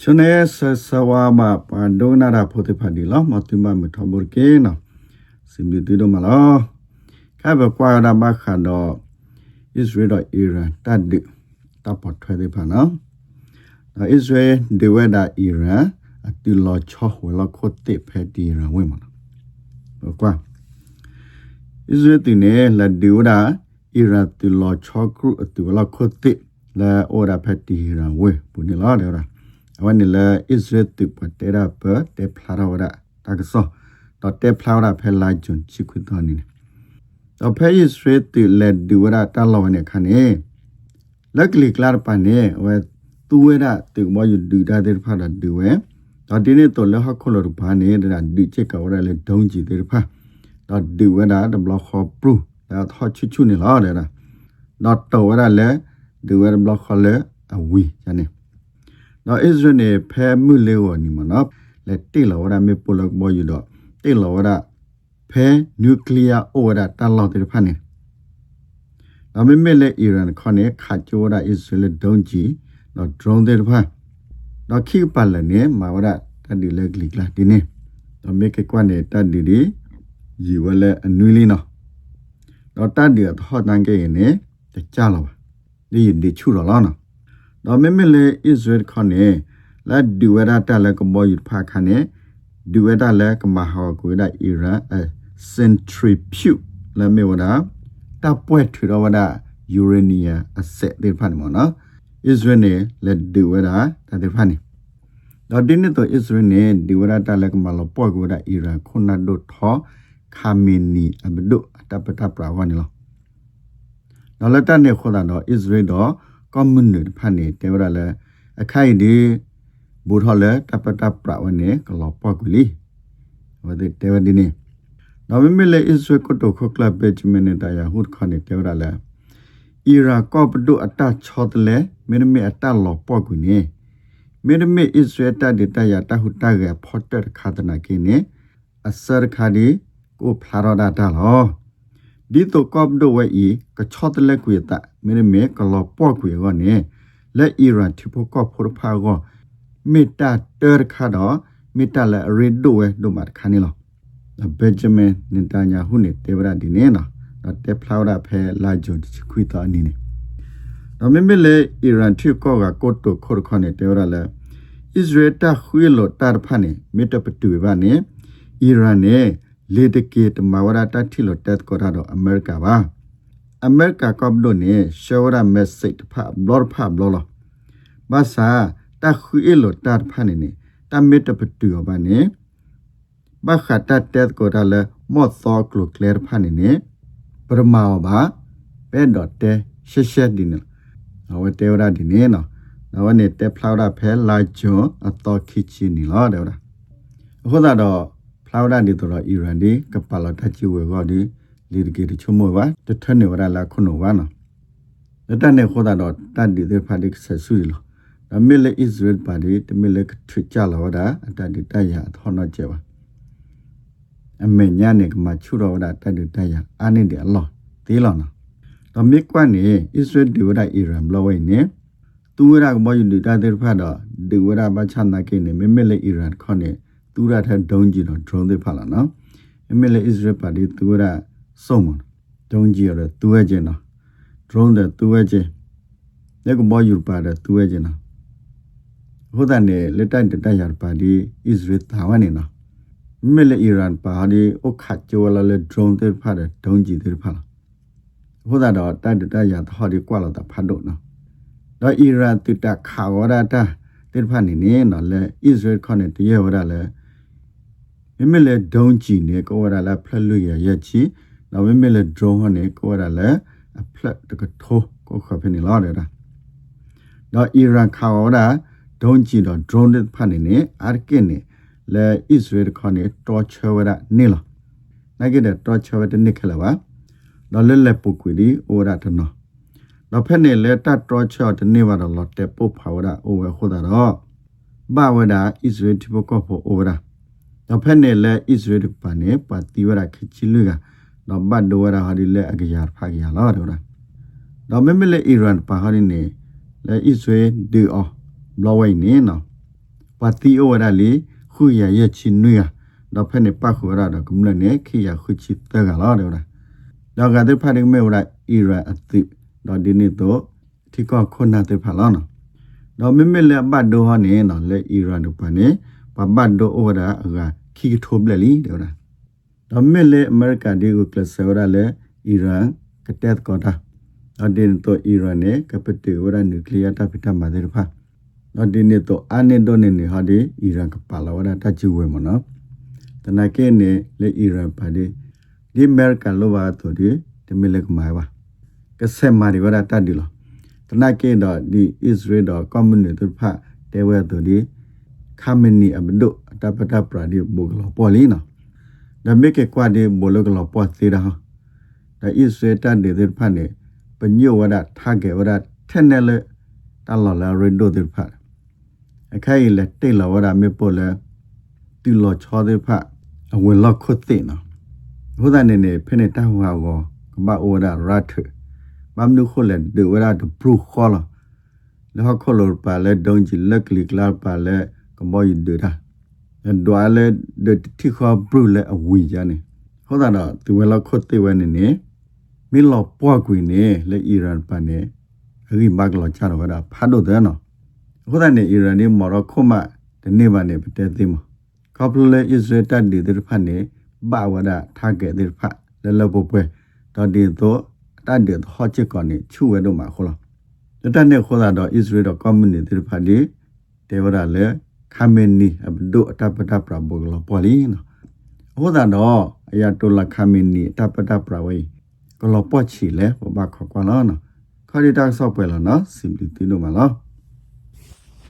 ချနေဆဆဝါမပန်ဒိုနာရာဖိုတေဖာဒီလောမတူမမထဘောကေနော်စင်ဘီတူဒမလောခါဘကွာရာဘခါတော့ဣသရေလအီရန်တတ်ဒတပ်ပေါ်ထွေးတဲ့ဖာနော်နော်ဣသရေဒေဝဒါအီရန်အတူလောချောဝလခိုတေဖက်ဒီရန်ဝဲမနော်ကွာဣသရေတင်နေလက်ဒီဝဒါအီရန်တူလောချောကရုအတူလခိုတေလာအိုရာဖက်ဒီရန်ဝဲပူနေလားတဲ့ awan ni la israel tu patera pa te phlara wara ta ka so to te phlara phe la jun chi khu to ni to phe israel tu le du wara ta lo ne khan ne lakli klar pa ne we tu wera tu mo yu du da de pha da du we to di ne to le ha kho lo ba ne da du che ka wara le dong ji de pha to du wera da block ho pru da tho chu chu ni la de da not to wara le du wera block ho le a wi ya ne နော် ဣသရေလဖဲမှုလေဝနီမနော်လက်တိလောရမေပလကဘောယူတော့တိလောရဖဲနျူကလ িয়ার အိုရတာလောတဲ့ဖာနေအမေမေလေအီရန်ခနဲ့ခါချိုရဣသရေလဒုံဂျီနော်ဒရုန်းတဲ့ဖာနော်ခိပလနဲ့မာဝရတဒီလေဂလီကလာဒီနေတော့မေကေကွနဲ့တဒီဒီရီဝလဲအနွီလီနော်တော့တဒီတော့တန်ကေရင်ねတကြလာပါဒီဒီချူတော့လားနော် တော့မမလေဣသရေလခနဲ့လာဒီဝရတာလကမောယဖာခနဲ့ဒီဝရလကမဟာကိုဒါအီရန်အစင်ထရီဖြူလာမေဝဒတပွဲထရဝဒယူရေနီယာအဆက်ဒေဖန်မောနော်ဣသရေလနဲ့လက်ဒီဝရတာဒေဖန်နေတော့ဒီနေ့တော့ဣသရေလနဲ့ဒီဝရတာလကမလောပွက်ကိုဒါအီရန်ခုနဒုထောခါမီနီအဘဒုအတပတပရာဝနီလောတော့လက်တနဲ့ခေါ်တာတော့ဣသရေလတော့ ကွန်မြူနတီဖာနေတေဝရလဲအခိုင်ဒီဘူထော်လဲတပတပရဝနေကလောပကူလီဝဒတေဝဒီနေနော်မမလေအစ္စရကိုတိုခကလပ်ဘေဂျမင်နေတာယာဟုခနေတေဝရလဲအီရာကောပဒုအတချောတလဲမေနမေအတလောပကူနေမေနမေအစ္စရတဒေတယာတဟုတကဖော့တက်ခါတနာကိနေအစရခါဒီကိုဖလာရဒတာလော ဒီတော့ကော့ဒိုဝဲဤကချောတလက်ကွေတမင်းမဲကလောပေါ့ကွေကောနေလက်အီရန်တီဖိုကော့ဖိုဖာကောမေတာတာခါတော့မေတာလက်ရီဒိုဝဲဒိုမတ်ခါနေလောဘက်ဂျမင်နင်တညာဟုနေတေဗရာဒီနေနော်တော့တက်ဖလာဝရဖဲလာဂျွန်ခွီတာအနီနေတော့မင်းမလေအီရန်တီကောကကိုတိုခိုခနေတေဗရာလဲဣသရေလတခွေလို့တာဖာနေမေတပတူဘာနေအီရန်နဲ့ လေတကေတမဝရတတိလိုတက်ကောရတော့အမေရိကပါအမေရိကကော့ဘဒိုနေရှောရမက်ဆေ့ဖာဘလော့ဖာဘလော့ဘာသာတခွေလိုတတ်ဖာနေနေတမေတပတူဘာနေဘာခတာတက်ကောရလဲမော့သောကလိုကလဖာနေနေပရမာဘာပဲတော့တဲရှက်ရှက်ဒီနော်အဝတဲဝရဒီနေနော်နော်နေတက်ဖလာရဖဲလာဂျွန်အတော်ခိချီနီလောတဲ့ဟုတ်တော့ဖ လာဝဒဒီတော့အီရန်ဒီကပလာတချီဝေကောဒီလီဒကေတချုံမဝါတထနေဝရလာခုနဝါနော်တတနေခေါ်တာတော့တတ်ဒီတဲ့ဖာဒီဆက်ဆူလောဒါမီလေဣသရေလပါဒီတမီလေထချလာဝဒအတဒီတရထောနော်ကျပါအမေညာနေကမချူတော်ဝဒတတ်ဒီတရအာနေတယ်အလောသေးလောနော်တော့မိကွနေဣသရေလဒီဝဒအီရန်လောဝိနေသူဝရကဘောယူဒီတတဲ့ဖာတော့ဒီဝရဘချနာကိနေမေမေလေအီရန်ခေါနေ သူရတဲ့ဒုံကြီးတော့ drone တွေဖလာနော်အမေလေ Israel ပါဒီသူရစုံမဒုံကြီးရသူရဲ့ကျင်နော် drone တဲ့သူရဲ့ကျင်လက်ကိုဘောယူပါတဲ့သူရဲ့ကျင်နော်ဟိုတန်နေလက်တိုင်တိုင်ရပါဒီ Israel တာဝနေနော်မေလေ Iran ပါဒီအခါကျော်လာလေ drone တွေဖတဲ့ဒုံကြီးတွေဖလာဟိုတာတော့တိုင်တိုင်ရတော့ဒီကွာလာတာဖတ်တော့နော်တော့ Iran တူတာခါဝရတာတေဖာနေနေနော်လေ Israel ခေါနေတရဝရလေ မမလေဒုံချီနေကောရလာဖလက်လွရရက်ချီနော်မမလေဒရုံးဟနေကောရလာအဖလက်တကထိုးကိုခဖနေလာတယ်ဒါတော့အီရန်ခါဝရဒုံချီတော့ drone တဲ့ဖာနေနေအာကင်းနေလေဣသရေလခေါနေတော်ချဝရနေလာနိုင်ကြတဲ့တော်ချဝတဲ့နိခလာပါတော့လက်လက်ပုတ်ကွေဒီအိုရတနော်တော့ဖက်နေလေတတ်တော်ချောတနေပါတော့လော်တက်ပုတ်ဖာဝရအိုဝဲခိုးတာတော့ဘာဝဒဣသရေလတိဘကောဖို့အိုရ တော့ဖက်နေလဲဣသရေလပန်နေပါတိဝရခချီလူကတော့ဘတ်ဒဝရဟာဒီလဲအကရာဖာကရလာတော့တော့မမလဲအီရန်ပါဟာဒီနေလဲဣသရေဒီအောဘလဝိုင်နေနော်ပါတီအိုဝရလီခုရရဲ့ချင်းနွေတော့ဖက်နေပတ်ခုရတော့ကမ္လနဲ့ခိရခုချစ်တကလာတော့တော့ကတဲ့ဖတ်နေမေဝရအီရန်အတိတော့ဒီနေ့တော့ဒီကခုနာတဲ့ဖလာနော်တော့မမေလေဘတ်ဒိုဟနေနော်လေအီရန်တို့ပနေပဘတ်ဒိုအိုဝရအက ခိထိုးဘလလီတော့တော့မေလေအမေရိကန်ဒီကိုကလဆဝရလေအီရန်ကတက်ကောတာအဒင်းတော့အီရန်နဲ့ကပတိဝရနျူကလ িয়ার တာပိတမာတဲ့ဖာတော့ဒီနေ့တော့အနေတော့နေနေဟာဒီအီရန်ကပါလာဝရတချူဝဲမနော်တနကေနေလေအီရန်ပါဒီဒီအမေရိကန်လောပါတော့ဒီဒီမီလကမာပါကဆက်မာဒီဝရတတ်ဒီလောတနကေတော့ဒီအစ္စရေးတော့ကွန်မြူနတီဖာတဲဝဲတော့ဒီ ခမနီအဘဒုအတပတပရာဒီဘူကလောပေါ်လီနော်ဒါမေကေကွာဒီဘူလောကလောပေါ်သေးတာဟာဒါအစ္စရေးတတ်တဲ့ဖာနေပညိုဝဒထားကေဝဒထက်နေလေတလော်လာရဒိုတဲ့ဖာအခိုင်လက်တိတ်လောဝဒမေပေါ်လဲတူလောချောတဲ့ဖာအဝင်လောက်ခွတ်တဲ့နော်ဟိုဒနေနေဖိနေတာဟွာကောကမအိုဒါရတ်မမ်နုခိုလက်ဒေဝရဒဘရုခေါ်လာလောခေါ်လောပါလဲဒုံဂျီလက်ကလီကလာပါလဲက မောယဒတာဒွာလဲဒတိခေါ်ဘရုလဲအဝီကြနေဟိုဒါတော့သူဝဲလောက်ခွတ်တဲ့ဝဲနေနေမီလောပွားကွေနေလဲအီရန်ပန်နေအဂိမဂလောချတော့ကဖတ်တော့တဲ့နော်ဟိုဒါနေအီရန်နေမော်ရိုကိုမဒီနေ့ပါနေပတဲ့သိမကောပလအစ္စရေးတတ်ဒီတဲ့ဖတ်နေဘာဝဒထားခဲ့တဲ့ဖတ်လဲလဘပွဲတော့ဒီတော့တတ်တဲ့ဟောချစ်ကောနေချူဝဲတော့မှာခေါ်လားတတ်တဲ့ခေါ်တာတော့ Israel တော့ community တဲ့ဖတ်ဒီတေဝရလဲ ခမင်းနီအဘဒုအတပတပရဘောကလပေါ်လီနော်ဟောတာတော့အရာတိုလာခမင်းနီတပတပရဝေကလပေါ်ချီလဲဘဘခေါ်ကွာလားနော်ခရီတာဆော့ပွဲလားနော် simply တင်းတော့မလား